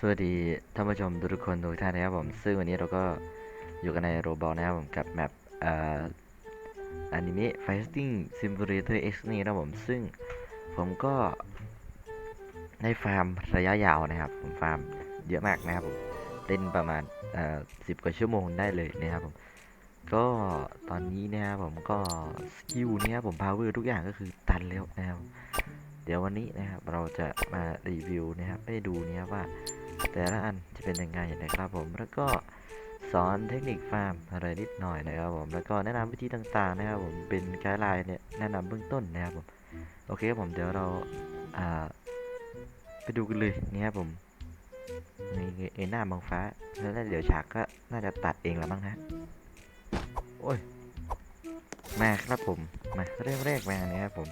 สวัสดีท่านผู้ชมทุกคนทุกท่านนะครับผม ซึ่งวันนี้เราก็อยู่กันในโรบอลนะครับผมกับแมปอ่ออนิเมะ Fighting Simulator X นี่นะครับผมซึ่งผมก็ได้ฟาร์มระยะยาวนะครับ ผมฟาร์มเยอะมากนะครับผมเล่นประมาณสิบกว่าชั่วโมงได้เลยนะครับผมก็ตอนนี้นะครับผมก็สกิลเนี่ยครับผมพาวเวอร์ทุกอย่างก็คือตันแล้วนะครับเดี๋ยววันนี้นะครับเราจะมารีวิวนะครับให้ดูนะครับว่า แต่ละอันจะเป็นยังไงนะครับผมแล้วก็สอนเทคนิคฟาร์มอะไรนิดหน่อยนะครับผมแล้วก็แนะนำวิธีต่างๆนะครับผมเป็นไกด์ไลน์เนี่ยแนะนำเบื้องต้นนะครับผมโอเคครับผมเดี๋ยวเราไปดูกันเลยนี่ครับผมนี่ไอ้หน้ามองฟ้าแล้วเดี๋ยวฉากก็น่าจะตัดเองแล้วมั้งฮะโอ้ยมาครับผมมาเริ่มแรกมาเนี่ยครับผม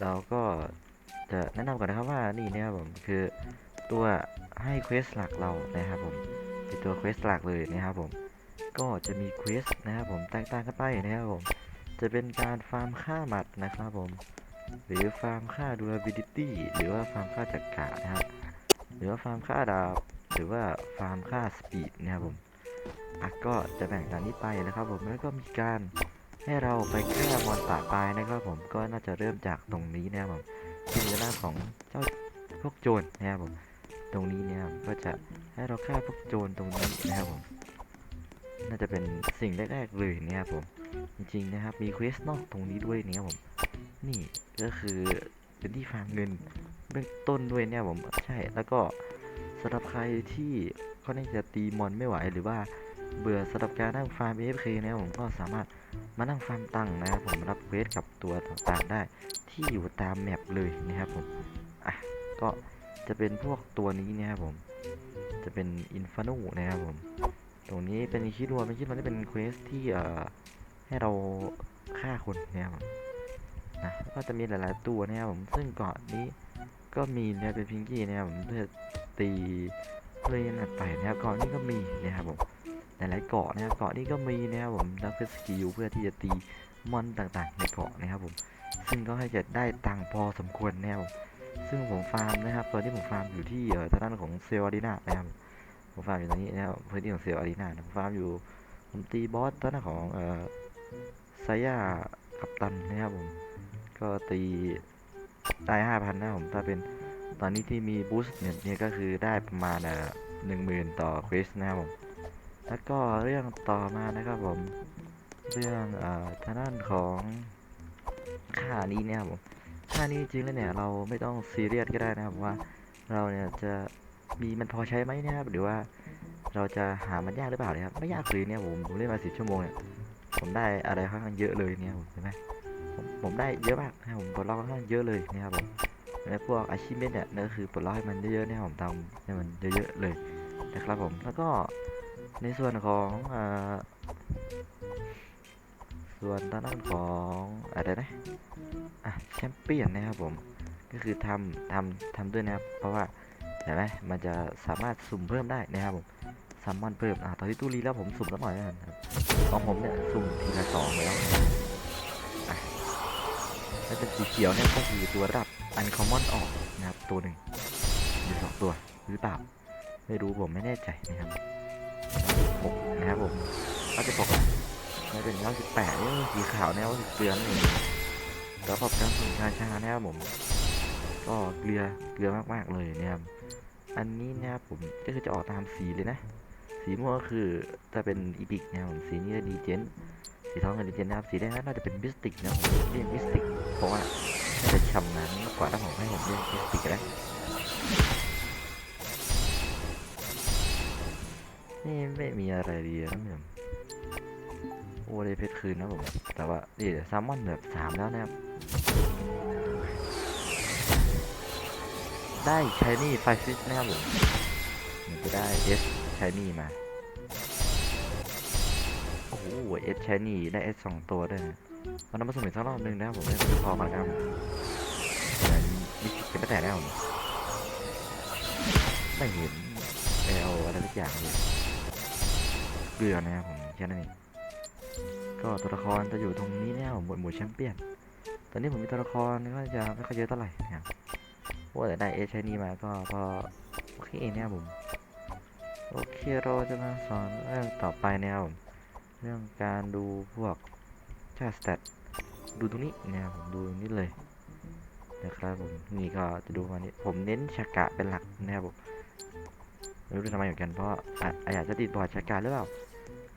เราก็จะแนะนำก่อนนะครับว่านี่นะครับผมคือ ตัวให้เควสหลักเรานะครับผมเป็นตัวเควสหลักเลยนะครับผมก็จะมีเควสนะครับผมแตกต่างกันไปนะครับผมจะเป็นการฟาร์มค่าหมัดนะครับผมหรือฟาร์มค่า durability หรือว่าฟาร์มค่าจักระนะครับหรือว่าฟาร์มค่าดาบหรือว่าฟาร์มค่าสปีดนะครับผมอะก็จะแบ่งตามนี้ไปนะครับผมแล้วก็มีการให้เราไปฆ่ามอนป่าปลายนะครับผมก็น่าจะเริ่มจากตรงนี้นะครับผมที่มีหน้าของเจ้าพวกโจรนะครับผม ตรงนี้เนี่ยก็จะให้เราฆ่าพวกโจรตรงนี้นะครับผมน่าจะเป็นสิ่งแรกๆเลยเนี่ยครับผมจริงๆนะครับมีเควสนอกตรงนี้ด้วยเนี่ยครับผมนี่ก็คือเป็นที่ฟาร์มเงินเบื้องต้นด้วยเนี่ยผมใช่แล้วก็สำหรับใครที่เขาเนี่ยจะตีมอนไม่ไหวหรือว่าเบื่อสำหรับการนั่งฟาร์ม AFK นะครับผมก็สามารถมานั่งฟาร์มตังค์นะครับผมรับเควสกับตัวต่างๆได้ที่อยู่ตามแมปเลยนะครับผมอะก็ จะเป็นพวกตัวนี้เนะครับผม จะเป็นอินฟานูนะครับผม ตรงนี้เป็นคิดว่าเป็นคิดว่าที่เป็นเควสที่เอ่อให้เราฆ่าคนนะครับผมนะก็จะมีหลายๆตัวนะครับผม ซึ่งเกาะนี้ก็มีเนี่ยเป็นพิงกี้นะครับผมเพื่อตีเล่นไปนะครับเกาะนี้ก็มีนะครับผมหลายๆเกาะนะครับเกาะนี้ก็มีนะครับผมแล้วก็สกิลเพื่อที่จะตีมอนต่างๆในเกาะนะครับผม ซึ่งก็ให้จะได้ตังค์พอสมควรนะครับผม ซึ่งผมฟาร์มนะครับตอนที่ผมฟาร์มอยู่ที่เอ่อทางด้านของเซลอารีนานะครับผมฟาร์มอยู่ตรงนี้นะครับพื้นที่ของเซลอารีนาผมฟาร์มอยู่ผมตีบอสทางด้านของเอ่อไซย่ากัปตันนะครับผมก็ตีได้ห้าพันนะครับผมถ้าเป็นตอนนี้ที่มีบูสต์เนี่ยเนี่ยก็คือได้ประมาณหนึ่งหมื่นต่อเควสนะครับผมแล้วก็เรื่องต่อมานะครับผมเรื่องเอ่อทางด้านของค่านี้เนี่ยครับผม ค่านี้จริงแล้วเนี่ยเราไม่ต้องซีเรียสก็ได้นะครับว่าเราเนี่ยจะมีมันพอใช้ไหมเนะครับหรือว่าเราจะหามันยากหรือเปล่าเนี่ยครับไม่ยากเลยเนี่ยผมผมเล่นมาสิบชั่วโมงเนี่ยผมได้อะไรค่อนข้างเยอะเลยเนี่ยผมเห็นไหมผมผมได้เยอะมากนะผมปลดล็อกค่อนข้างเยอะเลยนะครับผมและพวกอาชีพเนี่ยนั่นก็คือปลดล็อกให้มันเยอะๆเนี่ยผมทำให้มันเยอะๆเลยนะครับผมแล้วก็ในส่วนของ ส่วนทางด้านของอะไรนะอะแชมเปี้ยนนะครับผมก็คือทำทำทำด้วยนะครับ เพราะว่าเห็นไหมมันจะสามารถสุ่มเพิ่มได้นะครับผมซัมมอนเพิ่มอะตอนที่ตู้รีแล้วผมสุ่มสักหน่อยแล้วกันครับของผมเนี่ยสุ่มทีละสองแล้วอะถ้าเป็นสีเขียวเนี่ยก็คือตัวรับอันคอมมอนออกนะครับตัวหนึ่งหรือสองตัวหรือเปล่าไม่รู้ผมไม่แน่ใจนะครับผมนะครับผมก็จะบอกว่า ไม่เป็นเก้าสิบแปดสีขาวเนี่ยว่าสีเกลือนี่นเองระบบการส่งชาชานะครับผม ก็เกลือเกลือมากๆเลยเนะครับอันนี้นะครับผมก็คือจะออกตามสีเลยนะ สีม่วงก็คือถ้าเป็นอีพิกนะครับผมสีนี้จะดีเจนสีทองกับดีเจนนะครับสีแดงน่าจะเป็นมิสติกนะผมเรียกมิสติกเพราะว่าน่าจะชำนาญมากกว่าถ้าผมให้ผมเรียกมิสติกนะนี่ไม่มีอะไรดีนะผม โอ้ได้เพชรคืนนะผม แต่ว่านี่แซลมอนแบบสามแล้วนะครับ ได้ชายนี่ไฟฟิสนะครับผมมันจะได้เอสชายนี่มา โอ้โหเอสชายนี่ได้เอสสองตัวด้วยนะมันต้องมาสมัครสักรอบหนึงนะครับผมไม่ได้พอมาครับแต่มีคิดกันตั้งแต่แล้วไม่เห็นแอลอะไรสักอย่างเลยเกลือนะครับผมแค่นั้นเอง ก็ตัวละครจะอยู่ตรงนี้เนี่ยผมหมวดหมู่แชมเปี้ยน ตอนนี้ผมมีตัวละครก็จะไม่ค่อยเยอะเท่าไหร่นะครับว่าแต่ได้เอชนี่มาก็พอโอเคเนะครับผมโอเคเราจะมาสอนเรื่องต่อไปนะครับผมเรื่องการดูพวกค่าสเตตดูตรงนี้นะครับผมดูตรงนี้เลยนะครับผมนี่ก็จะดูมานี้ผมเน้นชากะเป็นหลักนะครับผมไม่รู้ทำไมเหมือนกันเพราะอะอยากจะติดบอร์ดชากะหรือเปล่า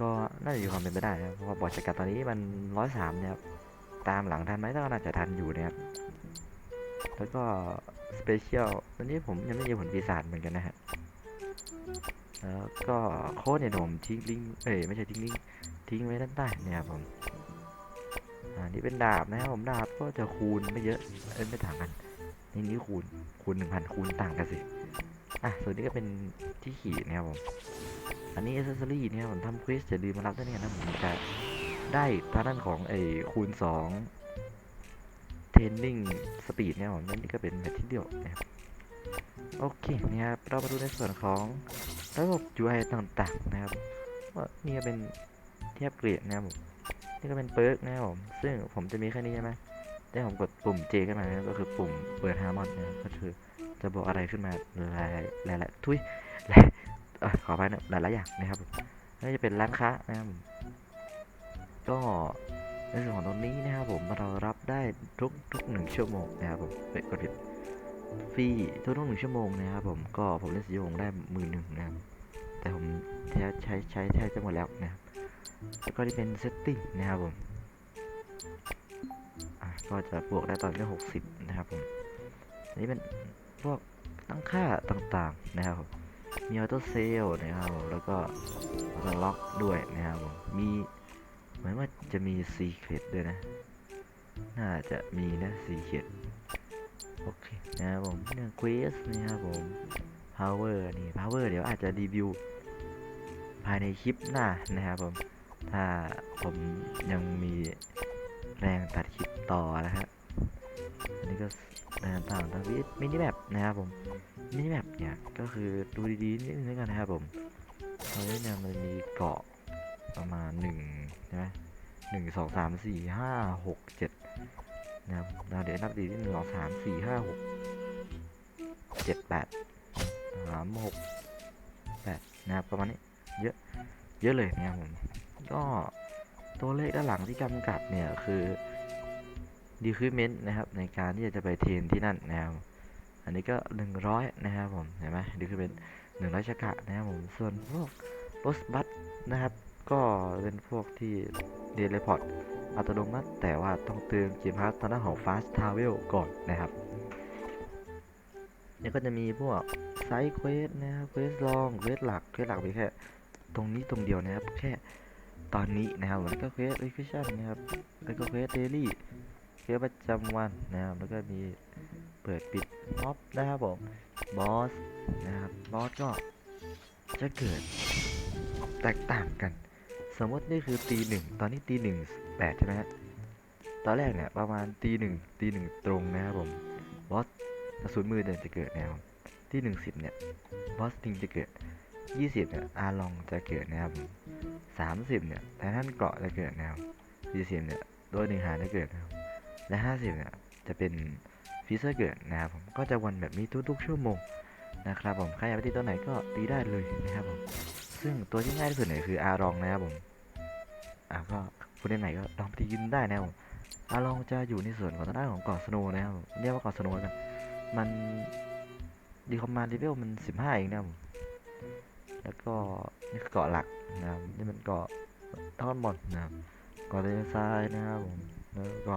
ก็น่าจะมีความเป็นไปได้นะเพราะว่าบอร์ดชากะตอนนี้มันร้อยสามนะครับตามหลังทันไหมก็น่าจะทันอยู่นะครับแล้วก็สเปเชียลตอนนี้ผมยังไม่เจอผลปีศาจเหมือนกันนะฮะแล้วก็โค้ดเนี่ยผมทิ้งลิงเอ้ยไม่ใช่ทิ้งลิงทิ้งไว้ด้านใต้เนี่ยครับผมอ่านี่เป็นดาบนะครับผมดาบก็จะคูณไม่เยอะเอ้ยไม่ต่างกันนี่นี่คูณคูณหนึ่งพันคูณต่างกันสิอะส่วนนี้ก็เป็นที่ขี่นะครับผม อันนี้อเซอรี่นะครับผมทำควิสจะลืมมารับด้วยเนี่ยนะผมจะได้ทางด้านของไอ้คูณสองเทรนนิ่งสปีดเนี่ยผมนั่นนี่ก็เป็นแมทที่เดียวนะครับโอเคนะครับเรามาดูในส่วนของระบบ UI ต่างๆนะครับว่านี่เป็นเทียบเกรดนะครับผมนี่ก็เป็นเปิร์กนะครับผมซึ่งผมจะมีแค่นี้ใช่ไหมแต่ผมกดปุ่ม J ขึ้นมานะครับก็คือปุ่มเปิดฮาร์มอนนะก็คือจะบอกอะไรขึ้นมาหลายหลายหลายทุยหลาย ขอไปนะหลายหลายอย่างนะครับผมนี่จะเป็นร้านค้านะครับก็ในส่วนของตรงนี้นะครับผมเรารับได้ทุกทุกหนึ่งชั่วโมงนะครับผมเป็นกดผิดฟรีทุกทุกหนึ่งชั่วโมงนะครับผมก็ผมเล่นสีโมงได้หมื่นหนึ่งนะครับแต่ผมแทบใช้ใช้แทบจะหมดแล้วนะครับแล้วก็ที่เป็นเซตติ้งนะครับผมก็จะบวกได้ตอนที่หกสิบนะครับผมนนี้เป็นพวกตั้งค่าต่างๆนะครับผม มีออโต้เซลนะครับผมแล้วก็ล็อกด้วยนะครับผมมีเหมือนว่าจะมีซีเครตด้วยนะ น่าจะมีนะซีเครตโอเคนะครับผมเรื่อง quest นะครับผม power นี่ power เดี๋ยวอาจจะรีวิวภายในคลิปหน้านะครับผมถ้าผมยังมีแรงตัดคลิปต่อนะฮะอันนี้ก็ ต่างทวิตมินิแมปนะครับผมมินิแมปเนี่ยก็คือดูดีๆนิดนึงด้วกันนะครับผมตอนนี้เนี่ยมันมีเกาะประมาณหนึ่งใช่ไหมหนึ่งสองสามสี่ห้าหกเจ็ดนะครับเราเดี๋ยวนับดีที่หนึ่งสองสามสี่ห้าหกเจ็ดแปดสามหกแปดนะครับประมาณนี้เยอะเยอะเลยนะครับผมก็ตัวเลขด้านหลังที่กำกับเนี่ยคือ decrement นะครับในการที่จะไปเทรนที่นั่นนะครับอันนี้ก็ 100 นะครับผมเห็นไหม decrement 100ชกะนะครับผมส่วนพวก post bus นะครับ ก็เป็นพวกที่เดล p พอร์ตอัตโนมัติ แต่ว่าต้องเติมเกมพาร์ตอนหน้าของ fast travel ก่อนนะครับแล้วก็จะมีพวกไซด์เควสนะครับเควสลองเควสหลักเควสหลักมีแค่ตรงนี้ตรงเดียวนะครับ แค่ตอนนี้นะครับแล้วก็เควสรีฟิชชั่นนะครับแล้วก็เควสเดลี่ เควสประจำวันนะครับแล้วก็มีเปิดปิดม็อบนะครับผมบอสนะครับบอสก็จะเกิดแตกต่างกัน สมมตินี่คือตีหนึ่งตอนนี้ตีหนึ่งแปดใช่ไหมฮะตอนแรกเนี่ยประมาณตีหนึ่งตีหนึ่งตรงนะครับผมบอสกระสุนมือเดินจะเกิดนะครับที่หนึ่งสิบเนี่ยบอสติงจะเกิดยี่สิบเนี่ยอาลองจะเกิดนะครับสามสิบเนี่ยไททันเกาะจะเกิดนะครับสี่สิบเนี่ยโดยหนึ่งหาจะเกิดนะครับ และห้าสิบเนี่ยจะเป็นฟิเซอร์เกิดนะครับผมก็จะวนแบบนี้ทุกๆชั่วโมงนะครับผมใครอยากไปตีตัวไหนก็ตีได้เลยนะครับผมซึ่งตัวที่ง่ายที่สุดเนี่ยคืออารองนะครับผมอะก็ผู้เล่นไหนก็ลองไปตียืนได้นะครับผมอารองจะอยู่ในส่วนของทางด้านของเกาะสโนว์นะครับผมเรียกว่าเกาะสโนว์กันมันดีคอมมานด์เลเวลมันสิบห้าเองนะครับผมแล้วก็นี่คือเกาะหลักนะครับนี่มันเกาะท่อนบอลนะครับเกาะเลซายนะครับผมแล้วก็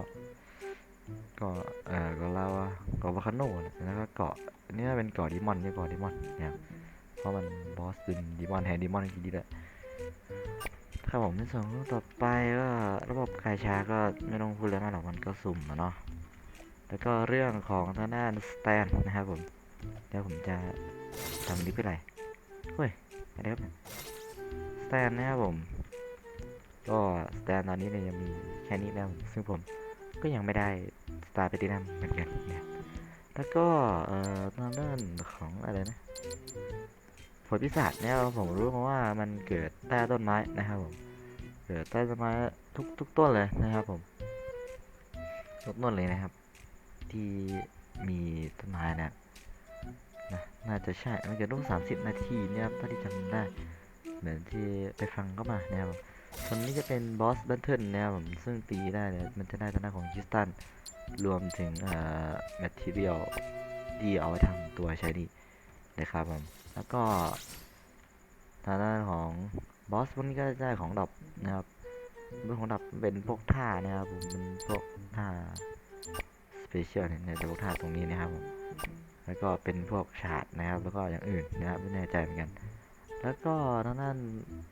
เกาะเอ่อเกาะลาวาเกาะวาคาโนแล้วก็เกาะอันนี้เป็นเกาะดิมอนนี่เกาะดิมอนเนะครับเพราะมันบอสเป็นดิมอนแฮนดิมอนจริงๆด้วยครับผมในส่วนของต่อไปก็ระบบกายชาก็ไม่ต้องพูดเลยมากหรอกมันก็สุ่มอะเนาะแล้วก็เรื่องของทางด้านสแตนนะครับผมเดี๋ยวผมจะทำนี้ไปไรอะไรครับสแตนนะครับผมก็สแตนตอนนี้เนี่ยยังมีแค่นี้นะครับผมซึ่งผมก็ยังไม่ได้ ตาร์ไปตินัมเหมือนกันนะแล้วก็เอ่อทางด้านของอะไรนะผลพิศาจเนี่ยผมรู้มาว่ามันเกิดใต้ต้นไม้นะครับผมเกิดใต้ต้นไม้ทุกทุกต้นเลยนะครับผมทุกต้นเลยนะครับ ที่มีต้นไม้นะนะน่าจะใช่มันเกิดรูปสามสิบนาทีเนี่ยครับเท่าที่จำได้ เหมือนที่ไปฟังก็มานะครับ ผมส่วนนี้จะเป็นบอสบันเทิลนะครับผมซึ่งตีได้เนี่ยมันจะได้ทางด้านของคริสตันรวมถึงเอ่อแมทเทียลที่เอาไว้ทำตัวใช้ดีนะครับผมแล้วก็ทางด้านของบอสพวกนี้ก็ได้ของดรอปนะครับเรื่องของดรอปเป็นพวกท่านะครับผมเป็นพวกท่าสเปเชียลเนี่ยในพวกท่าตรงนี้นะครับผมแล้วก็เป็นพวกฉาดนะครับ แล้วก็อย่างอื่นนะครับไม่แน่ใจเหมือนกัน แล้วก็ทางด้าน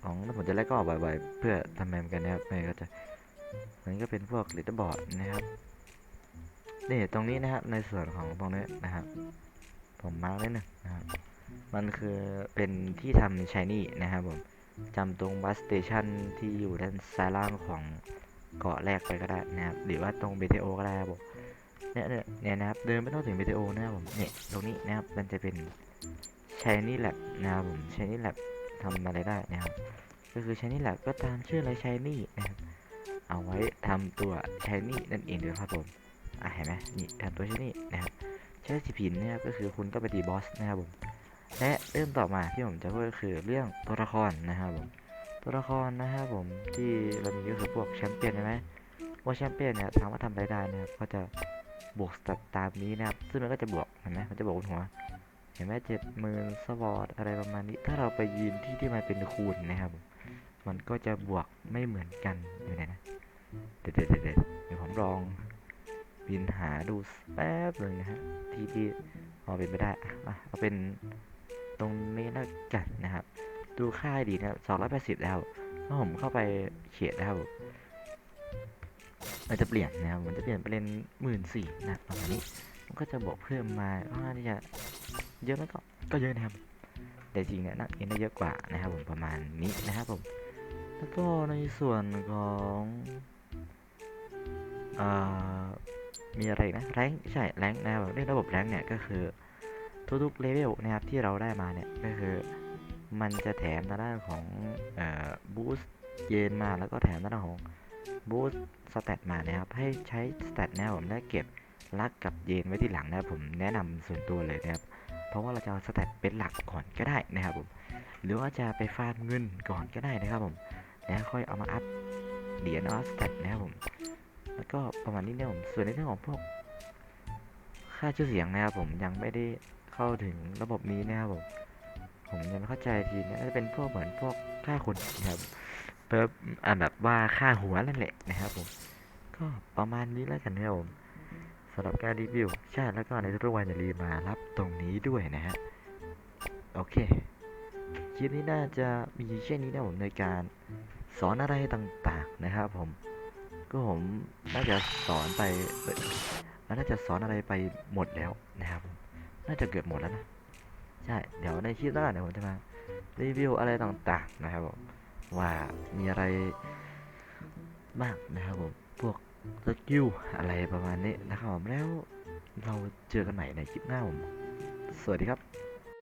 ของผมจะไล่ก็บ่อยๆ เพื่อทำแมมกันนะครับไม่ก็จะอันนี้ก็เป็นพวกลิตเติ้ลบอร์ดนะครับนี่ตรงนี้นะครับในส่วนของตรงนี้นะครับ ผมมาร์กไว้หนึ่งนะครับ มันคือเป็นที่ทำชายนี่นะครับผมจำตรงบัสสเตชันที่อยู่ด้านซ้ายล่างของเกาะแรกไปก็ได้นะครับหรือว่าตรง BTO ก็ได้ครับผมเนี่ยเนี่ยเนี่ยนะครับเดินไม่ต้องถึง BTO นะครับผมเนี่ยตรงนี้นะครับมันจะเป็น Shiny Lab นะครับผม Shiny Lab ทำอะไรได้นะครับ ก็คือ Shiny Lab ก็ตามชื่อเลย Shiny นะครับเอาไว้ทำตัว Shiny นั่นเองเลยครับผมอะเห็นไหมนี่ทำตัว Shiny นะครับใช้สีผินนะครับก็คือคุณก็ไปตีบอสนะครับผมและเรื่องต่อมาที่ผมจะพูดก็คือเรื่องตัวละครนะครับผมตัวละครนะครับผมที่เรามีก็คือพวกแชมเปี้ยนใช่ไหมว่าแชมเปี้ยนเนี่ยถามว่าทำอะไรได้นะครับก็จะบวกสเตตตามนี้นะครับซึ่งมันก็จะบวกเห็นไหมมันจะบวกบนหัว เห็นไหมเจ็ดหมื่นสวอตอะไรประมาณนี้ ถ้าเราไปยืนที่ที่มันเป็นคูณนะครับ มันก็จะบวกไม่เหมือนกันอยู่ไหนนะ เด็ดเด็ดเด็ดเดี๋ยวผมลองบินหาดูแป๊บหนึ่งนะฮะที่ที่พอเป็นไปได้อะเอาเป็นตรงนี้แล้วกันนะครับ ดูค่าดีนะสองร้อยแปดสิบแล้วถ้าผมเข้าไปเขียนนะครับมันจะเปลี่ยนนะครับมันจะเปลี่ยนไปเป็นหมื่นสี่นะประมาณนี้มันก็จะบวกเพิ่มมาค่อนข้าที่จะ เยอะไหมก็ก็เยอะนะครับแต่จริงเนี่ยนักเรียนได้เยอะกว่านะครับผมประมาณนี้นะครับผมแล้วก็ในส่วนของอมีอะไรนะแรงใช่แรงนะครับเรื่องระบบแรงเนี่ยก็คือทุกๆเลเวลนะครับที่เราได้มาเนี่ยก็คือมันจะแถมในด้านของอบูสต์เยนมาแล้วก็แถมในด้านของบูสต์สเตตมานะครับให้ใช้สเตตนะครับผมและเก็บลักกับเยนไว้ที่หลังนะครับผมแนะนำส่วนตัวเลยนะครับ ราะว่าเราจะเอาสแตทเป็นหลักก่อนก็ได้นะครับผมหรือว่าจะไปฟาร์มเงินก่อนก็ได้นะครับผมแล้วค่อยเอามาอัพเหรียญอัพสแตทนะครับผมแล้วก็ประมาณนี้นะผมส่วนในเรื่องของพวก ค่าชื่อเสียงนะครับผมยังไม่ได้เข้าถึงระบบนี้นะครับผมผมยังไม่เข้าใจทีนะน่าจะเป็นพวกเหมือนพวกค่าคนนะครับเพิ่มอ่าแบบว่าค่าหัวนั่นแหละนะครับผมก็ประมาณนี้แล้วกันนะครับผม สำหรับการรีวิวใช่แล้วก็ในทุกวันอย่าลืมมารับตรงนี้ด้วยนะฮะ โอเค คลิปนี้น่าจะมีแค่นี้นะผมในการสอนอะไรต่างๆนะครับผม ก็ผมน่าจะสอนไปน่าจะสอนอะไรไปหมดแล้วนะครับผมน่าจะเกือบหมดแล้วนะ ใช่ เดี๋ยวในคลิปหน้าเดี๋ยวผมจะมารีวิวอะไรต่างๆนะครับผมว่ามีอะไรบ้างนะครับผมพวก สกิลอะไรประมาณนี้นะครับผมแล้วเราเจอกันใหม่ในคลิปหน้าผม สวัสดีครับ